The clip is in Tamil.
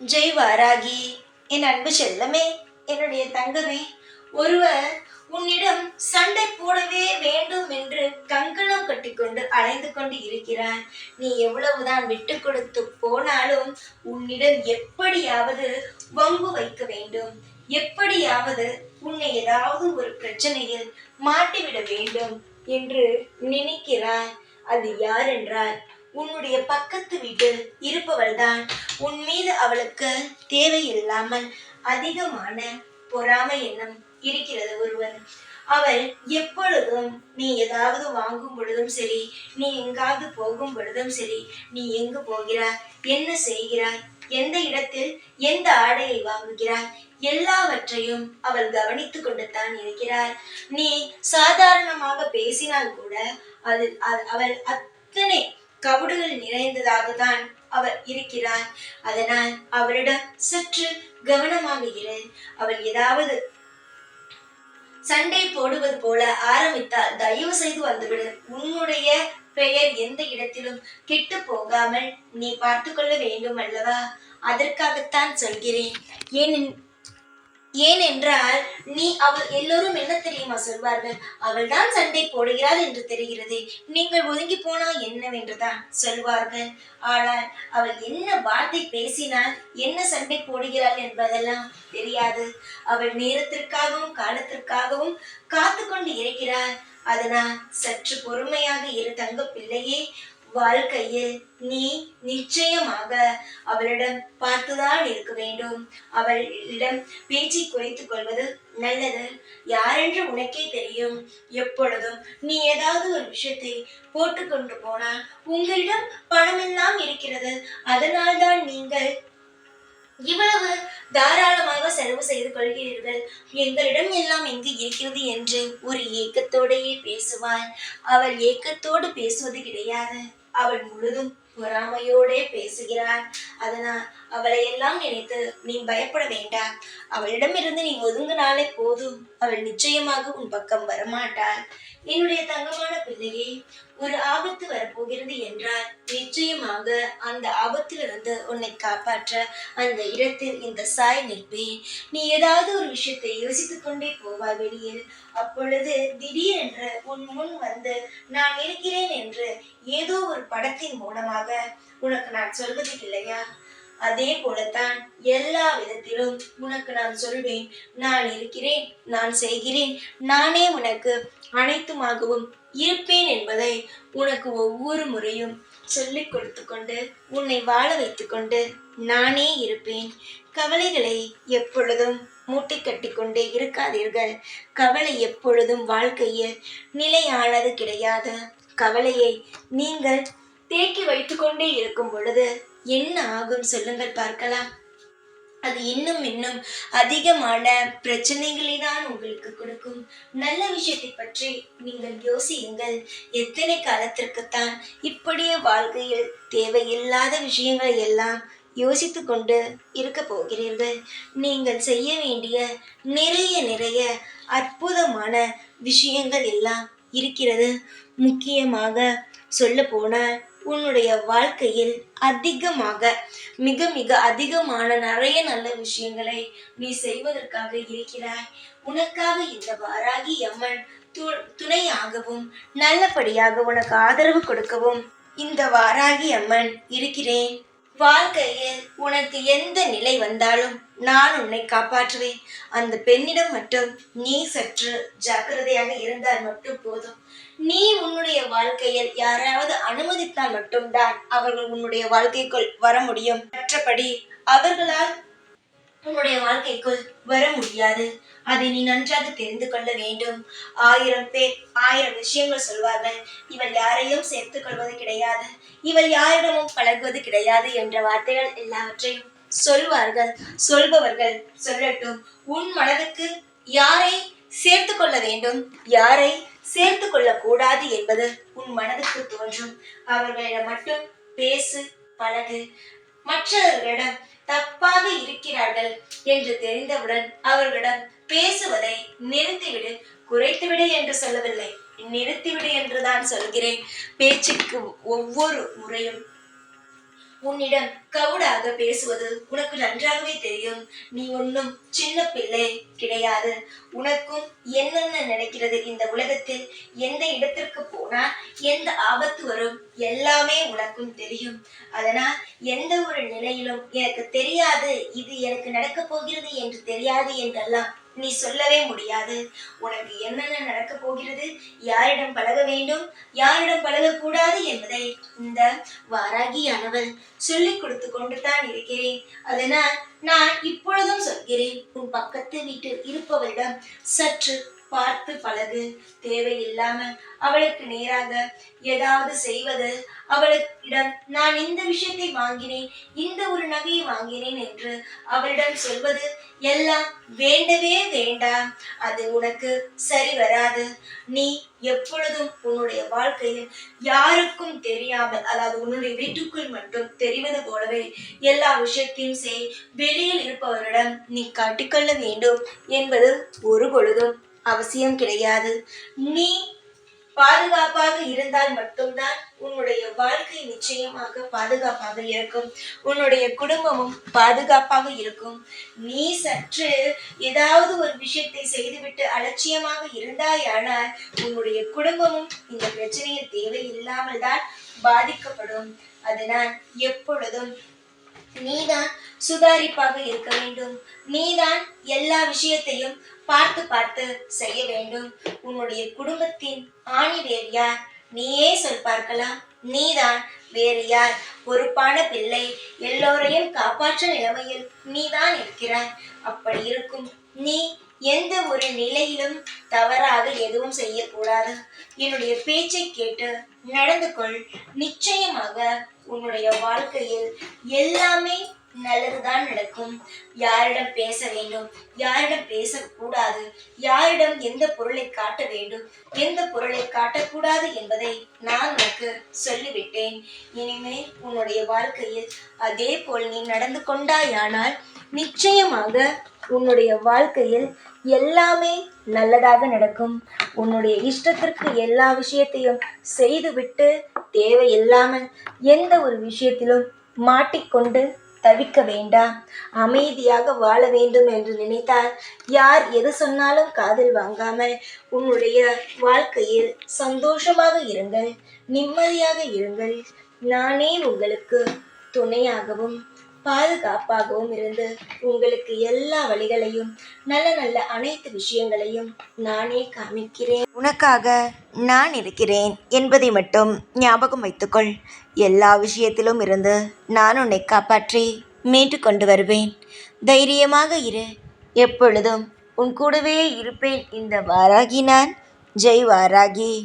ஜெய் வாராகி. என் அன்பு செல்லமே என்னுடைய தங்கமே ஒருவர் உன்னிடம் சண்டை போடவே வேண்டும் என்று கங்கணம் கட்டிக்கொண்டு அலைந்து கொண்டு இருக்கிறார். நீ எவ்வளவுதான் விட்டு கொடுத்து போனாலும் உன்னிடம் எப்படியாவது வம்பு வைக்க வேண்டும். எப்படியாவது உன்னை ஏதாவது ஒரு பிரச்சனையில் மாட்டிவிட வேண்டும் என்று நினைக்கிறார். அது யார் என்றால் உன்னுடைய பக்கத்து வீட்டில் இருப்பவள்தான். உன் மீது அவளுக்கு தேவையில்லாமல் அதிகமான பொறாமை எண்ணம் இருக்கிறது ஒருவர் அவள் எப்பொழுதும் நீ ஏதாவது வாங்கும் பொழுதும் சரி நீ எங்காவது போகும் பொழுதும் சரி நீ எங்கு போகிறாய் என்ன செய்கிறாய் எந்த இடத்தில் எந்த ஆடையை வாங்குகிறாய் எல்லாவற்றையும் அவள் கவனித்துக் கொண்டு தான் நீ சாதாரணமாக பேசினால் கூட அது அவள் அத்தனை கவுடுகள் நிறைந்ததாக தான் அவர் இருக்கிறார். அதனால் அவரிடம் சற்று கவனமாக இரு அவள் ஏதாவது சண்டை போடுவது போல ஆரம்பித்தால் தயவு செய்து வந்துவிடு. உன்னுடைய பெயர் எந்த இடத்திலும் கெட்டு போகாமல் நீ பார்த்து கொள்ள வேண்டும் அல்லவா? அதற்காகத்தான் சொல்கிறேன். ஏனென் ஏனென்றால் நீ அவள் எல்லோரும் என்ன தெரியுமா சொல்வார்கள்? அவள்தான் சண்டை போடுகிறாள் என்று தெரிகிறது. நீங்கள் ஒதுங்கி போனால் என்னவென்றுதான் சொல்வார்கள்? ஆனால் அவள் என்ன வார்த்தை பேசினால் என்ன சண்டை போடுகிறாள் என்பதெல்லாம் தெரியாது. அவள் நேரத்திற்காகவும் காலத்திற்காகவும் காத்து கொண்டு இருக்கிறாள். அதனால் சற்று பொறுமையாக இரு தங்க பிள்ளையே வாழ்க்கையில் நீ நிச்சயமாக அவளிடம் பார்த்துதான் இருக்க வேண்டும். அவளிடம் பேச்சை குறைத்துக் கொள்வது நல்லது. யாரென்று உனக்கே தெரியும். எப்பொழுதும் நீ ஏதாவது ஒரு விஷயத்தை போட்டுக்கொண்டு போனால் உங்களிடம் பணமெல்லாம் இருக்கிறது. அதனால்தான் நீங்கள் இவ்வளவு தாராளமாக செலவு செய்து கொள்கிறீர்கள். எங்களிடம் எல்லாம் எங்கு இருக்கிறது என்று ஒரு ஏக்கத்தோடையே பேசுவாள். அவள் ஏக்கத்தோடு பேசுவது கிடையாது. அவள் முழுதும் பொறாமையோடே பேசுகிறாள். அதனால் அவளை எல்லாம் நினைத்து நீ பயப்பட வேண்டாம். அவளிடமிருந்து நீ ஒதுங்கினாலே போதும். அவள் நிச்சயமாக உன் பக்கம் வரமாட்டாள். என்னுடைய தங்கமான பிள்ளையே ஒரு ஆபத்து வரப்போகிறது என்றால் நிச்சயமாக அந்த ஆபத்திலிருந்து உன்னை காப்பாற்ற அந்த இடத்தில் இந்த சாய் நிற்பேன். நீ ஏதாவது ஒரு விஷயத்தை யோசித்துக் கொண்டே போவாய் வெளியில். அப்பொழுது திடீரென்று உன் முன் வந்து நான் இருக்கிறேன் என்று ஏதோ ஒரு படத்தின் மூலமாக உனக்கு நான் சொல்வது இல்லையா? அதே போலத்தான் எல்லா விதத்திலும் உனக்கு நான் சொல்வேன். நான் இருக்கிறேன் நான் செய்கிறேன். நானே உனக்கு அனைத்துமாகவும் இருப்பேன் என்பதை உனக்கு ஒவ்வொரு முறையும் சொல்லிக் கொடுத்து கொண்டு உன்னை வாழ வைத்துக்கொண்டு நானே இருப்பேன். கவலைகளை எப்பொழுதும் மூட்டை கட்டிக்கொண்டே இருக்காதீர்கள். கவலை எப்பொழுதும் வாழ்க்கையில் நிலையானது கிடையாது. கவலையை நீங்கள் தேக்கி வைத்துக்கொண்டே இருக்கும் பொழுது என்ன ஆகும் சொல்லுங்கள் பார்க்கலாம். அது இன்னும் இன்னும் அதிகமான பிரச்சனைகளை தான் உங்களுக்கு கொடுக்கும். நல்ல விஷயத்தை பற்றி நீங்கள் யோசியுங்கள். எத்தனை காலத்திற்குத்தான் இப்படியே வாழ்க்கையில் தேவையில்லாத விஷயங்களை எல்லாம் யோசித்து கொண்டு இருக்க போகிறீர்கள். நீங்கள் செய்ய வேண்டிய நிறைய நிறைய அற்புதமான விஷயங்கள் எல்லாம் இருக்கிறது. முக்கியமாக சொல்ல போனால் உன்னுடைய வாழ்க்கையில் அதிகமாக மிக மிக அதிகமான நிறைய நல்ல விஷயங்களை நீ செய்வதற்காக இருக்கிறாய். உனக்காக இந்த வாராகி அம்மன் து- துணையாகவும் நல்லபடியாக உனக்கு ஆதரவு கொடுக்கவும் இந்த வாராகி அம்மன் இருக்கிறேன். வாழ்க்கையில் உனக்கு எந்த நிலை வந்தாலும் நான் உன்னை காப்பாற்றுவேன். அந்த பெண்ணிடம் மட்டும் நீ சற்று ஜாக்கிரதையாக இருந்தால் மட்டும் போதும். நீ உன்னுடைய வாழ்க்கையில் யாராவது அனுமதித்தால் மட்டும்தான் அவர்கள் உன்னுடைய வாழ்க்கைக்குள் வர முடியும். மற்றபடி அவர்களால் உன்னுடைய வாழ்க்கைக்குள் வர முடியாது. அதை நீ நன்றாக தெரிந்து கொள்ள வேண்டும். ஆயிரம் பேர் ஆயிரம் விஷயங்கள் சொல்வார்கள். இவள் யாரையும் சேர்த்துக் கொள்வது கிடையாது. இவள் யாரிடமும் பழகுவது கிடையாது என்ற வார்த்தைகள் எல்லாவற்றையும் சொல்வார்கள் சொல்பவர்கள் சொல்லட்டும். உன் மனதுக்கு யாரை சேர்த்து கொள்ள வேண்டும்? யாரை சேர்த்து கொள்ள கூடாது என்பது உன் மனதுக்கு தோன்றும். அவர்களிடம் மட்டும் பேசு பழகு. மற்றவர்களிடம் தப்பாக இருக்கிறார்கள் என்று தெரிந்தவுடன் அவர்களிடம் பேசுவதை நிறுத்திவிடு. குறைத்துவிடு என்று சொல்லவில்லை. நிறுத்திவிடு என்றுதான் சொல்கிறேன். பேச்சுக்கு ஒவ்வொரு முறையும் உன்னிடம் கவுடாக பேசுவது உனக்கு நன்றாகவே தெரியும். நீ ஒன்னும் சின்ன பிள்ளை கிடையாது. உனக்கும் என்னென்ன நடக்கிறது இந்த உலகத்தில்? எந்த இடத்திற்கு போனால் எந்த ஆபத்து வரும்? எல்லாமே உனக்கும் தெரியும். அதனால் எந்த ஒரு நிலையிலும் எனக்கு தெரியாது இது எனக்கு நடக்கப் போகிறது என்று தெரியாது என்றெல்லாம் நீ சொல்லவே முடியாது. உனக்கு என்னென்ன நடக்கப் போகிறது? யாரிடம் பழக வேண்டும்? யாரிடம் பழகக்கூடாது என்பதை இந்த வாராகியானவள் சொல்லிக் கொடுத்து கொண்டு தான் இருக்கிறேன். அதனால் நான் இப்பொழுதும் சொல்கிறேன். உன் பக்கத்து வீட்டில் இருப்பவரிடம் சற்று பார்த்து பழகு. தேவையில்லாம அவளுக்கு நேராக ஏதாவது செய்வது அவளிடம் நான் இந்த விஷயத்தை வாங்கினேன் இந்த ஒரு நகையை வாங்கினேன் என்று அவளிடம் சொல்வது எல்லாம் வேண்டவே வேண்டாம் அது உனக்கு சரி வராது. நீ எப்பொழுதும் உன்னுடைய வாழ்க்கையில் யாருக்கும் தெரியாமல் அதாவது உன்னுடைய வீட்டுக்குள் மட்டும் தெரிவது போலவே எல்லா விஷயத்தையும் செய். வெளியில் இருப்பவரிடம் நீ காட்டிக்கொள்ள வேண்டும் என்பது ஒரு பொழுதும் அவசியம் கிடையாது. நீ பாதுகாப்பாக இருந்தால் மட்டும்தான் உன்னுடைய வாழ்க்கை நிச்சயமாக பாதுகாப்பாக இருக்கும். உன்னுடைய குடும்பமும் பாதுகாப்பாக இருக்கும். நீ சற்று ஏதாவது ஒரு விஷயத்தை செய்துவிட்டு அலட்சியமாக இருந்தாயானால் உன்னுடைய குடும்பமும் இந்த பிரச்சனையில் தேவையில்லாமல் தான் பாதிக்கப்படும். அதனால் எப்பொழுதும் நீதான் சுதாரிப்பாக இருக்க வேண்டும். நீதான் எல்லா விஷயத்தையும் பார்த்து பார்த்து செய்ய வேண்டும். உன்னுடைய குடும்பத்தின் ஆணி வேர் யார்? நீயே சொல் பார்க்கலாம். நீதான் வேறு யார்? பொறுப்பான பிள்ளை எல்லோரையும் காப்பாற்ற நிலைமையில் நீதான் இருக்கிறாய். அப்படி இருக்கும். நீ எந்த ஒரு நிலையிலும் தவறாக எதுவும் செய்யக்கூடாது. என்னுடைய பேச்சை கேட்டு நடந்து கொள். நிச்சயமாக உன்னுடைய வாழ்க்கையில் எல்லாமே நல்லதுதான் நடக்கும். யாரிடம் பேச வேண்டும் யாரிடம் பேசக்கூடாது யாரிடம் எந்த பொருளை காட்ட வேண்டும் எந்த பொருளை காட்டக்கூடாது என்பதை நான் உனக்கு சொல்லிவிட்டேன். இனிமேல் உன்னுடைய வாழ்க்கையில் அதே போல் நீ நடந்து கொண்டாயானால் நிச்சயமாக உன்னுடைய வாழ்க்கையில் எல்லாமே நல்லதாக நடக்கும். உன்னுடைய இஷ்டத்திற்கு எல்லா விஷயத்தையும் செய்துவிட்டு தேவையில்லாமல் எந்த ஒரு விஷயத்திலும் மாட்டிக்கொண்டு தவிக்க வேண்டாம் அமைதியாக வாழ வேண்டும் என்று நினைத்தால் யார் எது சொன்னாலும் காதில் வாங்காமல் உன்னுடைய வாழ்க்கையில் சந்தோஷமாக இருங்கள் நிம்மதியாக இருங்கள். நானே உங்களுக்கு துணையாகவும் பாதுகாப்பாகவும் இருந்து உங்களுக்கு எல்லா வழிகளையும் நல்ல நல்ல அனைத்து விஷயங்களையும் நானே காமிக்கிறேன். உனக்காக நான் இருக்கிறேன் என்பதை மட்டும் ஞாபகம் வைத்துக்கொள். எல்லா விஷயத்திலும் இருந்து நான் உன்னை காப்பாற்றி மீட்டு கொண்டு வருவேன். தைரியமாக இரு. எப்பொழுதும் உன் கூடவே இருப்பேன். இந்த வாராகி நான். ஜெய் வாராகி.